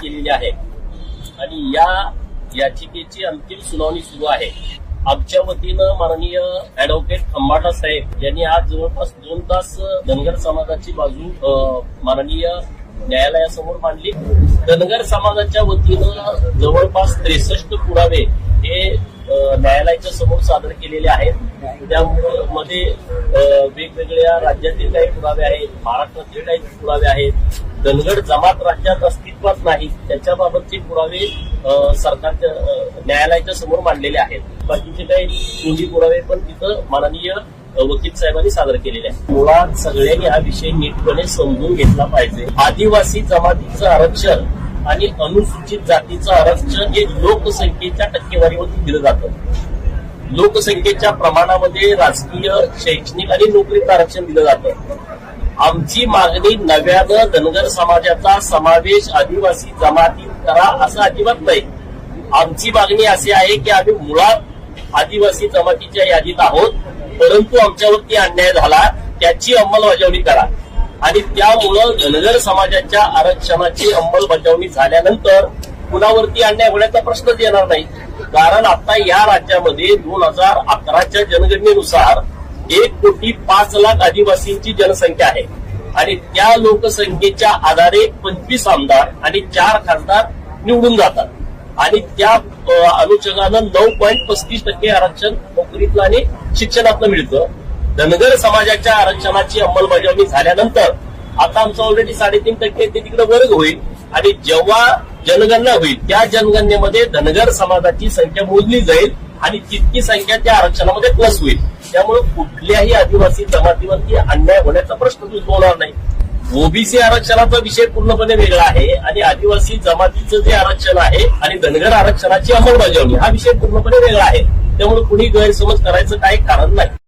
केलेली आहे. आणि या याचिकेची अंतिम सुनावणी सुरू आहे. आमच्या वतीनं माननीय अॅडव्होकेट खंबाटा साहेब यांनी आज जवळपास दोन तास धनगर समाजाची बाजू माननीय न्यायालयासमोर मांडली. धनगर समाजाच्या वतीनं जवळपास त्रेसष्ट पुरावे हे न्यायालयाच्या समोर सादर केलेले आहेत. त्यामध्ये वेगवेगळ्या राज्यातील काही पुरावे आहेत महाराष्ट्रातील काही पुरावे आहेत धनगड जमात राज्यात अस्तित्वात नाही त्याच्याबाबतचे पुरावे सरकारच्या न्यायालयाच्या समोर मांडलेले आहेत. बाकीचे काही तोंडी पुरावे पण तिथं माननीय वकील साहेबांनी सादर केलेले आहेत. मुळात सगळ्यांनी हा विषय नीटपणे समजून घेतला पाहिजे. आदिवासी जमातीचं आरक्षण आणि अनुसूचित जातीचं आरक्षण हे लोकसंख्येच्या टक्केवारीवरती दिलं जातं. लोकसंख्येच्या प्रमाणामध्ये राजकीय शैक्षणिक आणि नोकरीचं आरक्षण दिलं जातं. आमची मागणी नव्यानं धनगर समाजाचा समावेश आदिवासी जमातीत करा असं अजिबात नाही. आमची मागणी अशी आहे की आम्ही मुळात आदिवासी जमातीच्या यादीत आहोत परंतु आमच्यावरती अन्याय झाला त्याची अंमलबजावणी करा. आणि त्यामुळं धनगर समाजाच्या आरक्षणाची अंमलबजावणी झाल्यानंतर कुणावरती अन्याय होण्याचा प्रश्नच येणार नाही. कारण आता या राज्यामध्ये दोन हजार अकराच्या जनगणनेनुसार एक कोटी पाच लाख आदिवासींची जनसंख्या आहे. आणि त्या लोकसंख्येच्या आधारे पंचवीस आमदार आणि चार खासदार निवडून जातात. आणि त्या अनुषंगानं नऊ पॉईंट पस्तीस टक्के आरक्षण नोकरीतलं आणि शिक्षणातलं मिळतं. धनगर समाजाच्या आरक्षणाची अंमलबजावणी झाल्यानंतर आता आमचं ऑलरेडी साडेतीन टक्के ते तिकडे वर्ग होईल. आणि जेव्हा जनगणना होईल त्या जनगणनेमध्ये धनगर समाजाची संख्या मोजली जाईल. आणि तितकी संख्या त्या आरक्षणामध्ये प्लस होईल. त्यामुळे कुठल्याही आदिवासी जमातीवरती अन्याय होण्याचा प्रश्न उद्भवणार नाही. ओबीसी आरक्षणाचा विषय पूर्णपणे वेगळा आहे आणि आदिवासी जमातीचं जे आरक्षण आहे आणि धनगर आरक्षणाची अंमलबजावणी हा विषय पूर्णपणे वेगळा आहे. त्यामुळे कुणी गैरसमज करायचं काही कारण नाही.